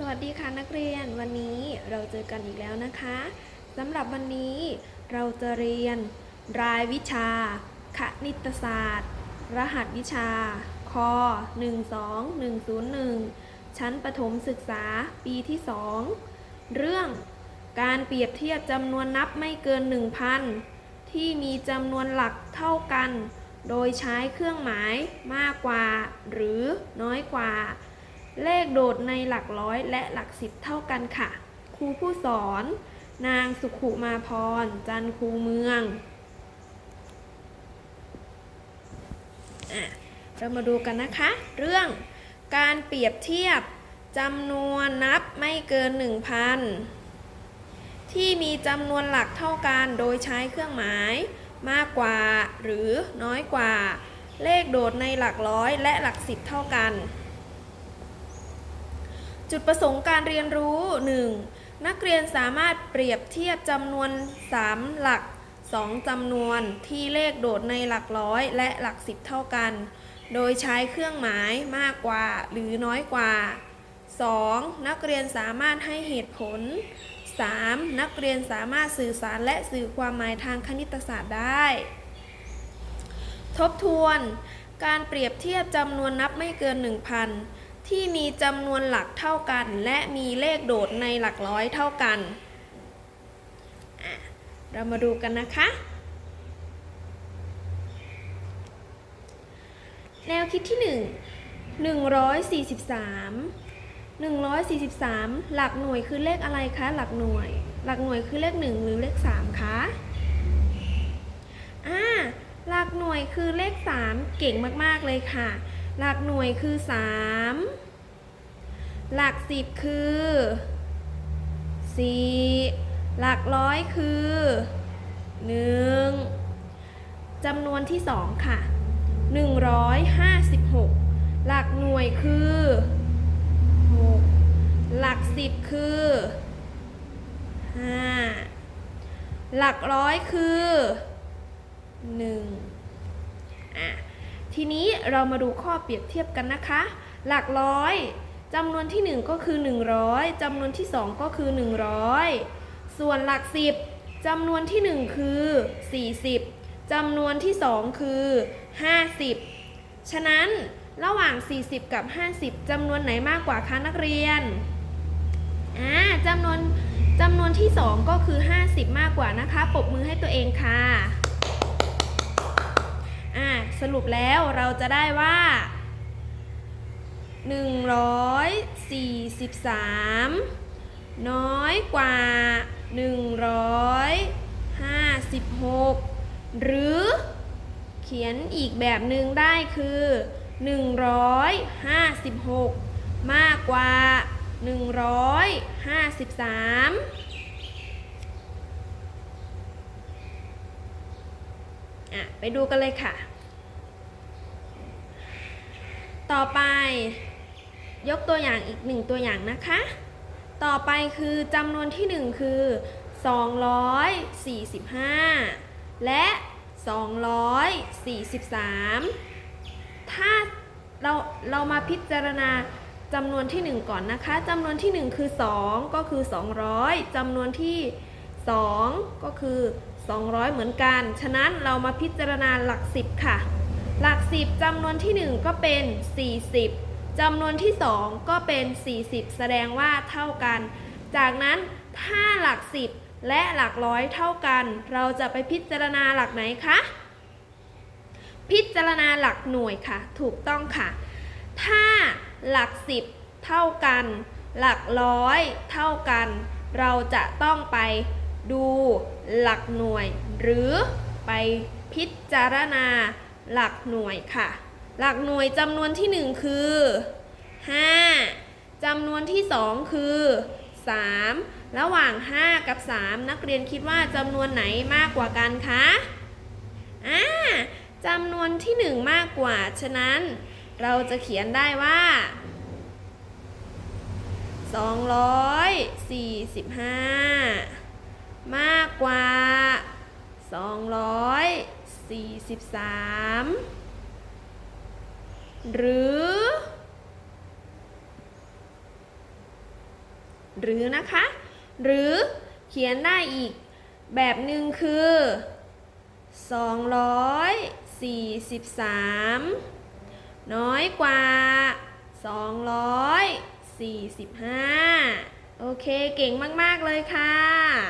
สวัสดีค่ะนักเรียนวันนี้เราเจอกันอีกแล้วนะคะสำหรับวันนี้เราจะเรียน รายวิชา คณิตศาสตร์ รหัสวิชา ค 12101 ชั้นประถมศึกษาปีที่ 2 เรื่องการเปรียบเทียบจำนวนนับไม่เกิน 1,000 ที่มีจำนวนหลักเท่ากัน โดยใช้เครื่องหมายมากกว่า หรือน้อยกว่า เลขโดดในหลักร้อยและหลักสิบเท่ากันค่ะ ครูผู้สอน นางสุขุมาพร จันทร์คูเมืองอะเรามาดูกันนะคะ เรื่องการเปรียบเทียบจำนวนนับไม่เกิน 1,000 ที่มีจำนวนหลักเท่ากันโดยใช้เครื่องหมาย มากกว่าหรือน้อยกว่า เลขโดดในหลักร้อยและหลักสิบเท่ากัน จุดประสงค์การเรียนรู้ 1. นักเรียนสามารถเปรียบเทียบจำนวน 3 หลัก 2จำนวนที่เลขโดดในหลักร้อยและหลักสิบเท่ากัน โดยใช้เครื่องหมายมากกว่าหรือน้อยกว่า 2. นักเรียนสามารถให้เหตุผล 3. นักเรียนสามารถสื่อสารและสื่อความหมายทางคณิตศาสตร์ได้ ทบทวน การเปรียบเทียบจำนวนนับไม่เกิน 1,000 ที่มีจำนวนหลักเท่ากัน และมีเลขโดดในหลักร้อยเท่ากัน เรามาดูกันนะคะ แนวคิดที่ 1 143 143 หลักหน่วยคือเลขอะไรคะ หลักหน่วย หลักหน่วยคือเลข 1 หรือเลข 3 คะอ่าหลักหน่วยคือเลข 3 เก่งมาก ๆ เลยค่ะ หลักหน่วยคือ 3 หลัก 10 คือ 4 หลักร้อยคือ 1จำนวนที่ 2 ค่ะ 156 หลักหน่วยคือ 6 หลัก 10 คือ 5 หลักร้อยคือ 1อะ ทีนี้เรามาดูข้อเปรียบเทียบกันนะคะ หลักร้อยจำนวนที่ 1 ก็คือ 100จำนวนที่ 2 ก็คือ 100 ส่วนหลัก 10จำนวนที่ 1 คือ 40จำนวนที่ 2 คือ 50 ฉะนั้นระหว่าง 40 กับ 50จำนวนไหนมากกว่าคะนักเรียนอ่าจำนวนจำนวนที่ 2 ก็คือ 50 มากกว่านะคะ ปรบมือให้ตัวเองค่ะ อ่าสรุปแล้วเราจะได้ว่า 143 น้อยกว่า 156 หรือเขียนอีกแบบหนึ่งได้คือ 156 มากกว่า 153 อะไปดูกันเลยค่ะ ต่อไป ยกตัวอย่างอีกหนึ่งตัวอย่างนะคะ ต่อไปคือจำนวนที่หนึ่งคือ 245 และ 243 ถ้าเราเรามาพิจารณาจำนวนที่ 1 ก่อนนะคะจำนวนที่ 1 คือ 2 ก็คือ 200จำนวนที่ 2 ก็คือ 200 เหมือนกัน ฉะนั้นเรามาพิจารณาหลัก 10 ค่ะ หลัก 10จำนวนที่ 1 ก็เป็น 40จำนวนที่ 2 ก็เป็น 40 แสดงว่าเท่ากัน จากนั้นถ้าหลัก 10 และหลักร้อยเท่ากัน เราจะไปพิจารณาหลักไหนคะ พิจารณาหลักหน่วยค่ะ ถูกต้องค่ะ ถ้าหลัก 10 เท่ากัน หลักร้อยเท่ากัน เราจะต้องไป ดูหลักหน่วย หรือไปพิจารณาหลักหน่วยค่ะ หลักหน่วยจำนวนที่ 1 คือ 5จำนวนที่ 2 คือ 3 ระหว่าง 5 กับ 3 นักเรียนคิดว่าจำนวนไหนมากกว่ากันคะอ่าจำนวนที่ 1 มากกว่า ฉะนั้นเราจะเขียนได้ว่า 245 มากกว่า 243 หรือ หรือนะคะ หรือเขียนได้อีกแบบหนึ่งคือ 243 น้อยกว่า 245 โอเค เก่งมาก ๆ เลยค่ะอะ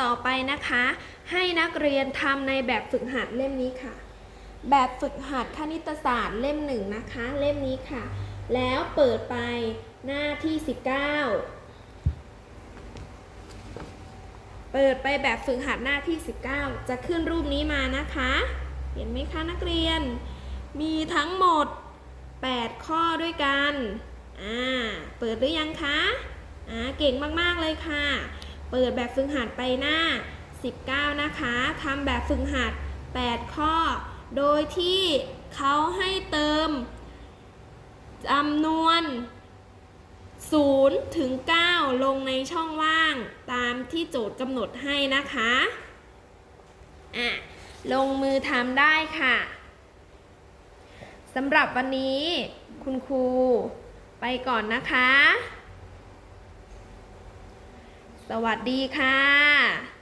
ต่อไปนะคะ ให้นักเรียนทำในแบบฝึกหัดเล่มนี้ค่ะ แบบฝึกหัดคณิตศาสตร์เล่มหนึ่งนะคะ เล่มนี้ค่ะ แล้วเปิดไปหน้าที่ 19 เปิดไปแบบฝึกหัดหน้าที่ 19 จะขึ้นรูปนี้มานะคะ เห็นไหมคะนักเรียน มีทั้งหมด 8 ข้อด้วยกัน อ่า เปิดหรือยังคะ อ่า เก่งมาก ๆ เลยค่ะ เปิดแบบฝึกหัดไปหน้า 19 นะคะทำแบบฝึกหัด 8 ข้อ โดยที่เขาให้เติมจำนวน0ถึง 9 ลงในช่องว่างตามที่โจทย์กำหนดให้นะคะอะลงมือทำได้ค่ะสำหรับวันนี้คุณครูไปก่อนนะคะ สวัสดีค่ะ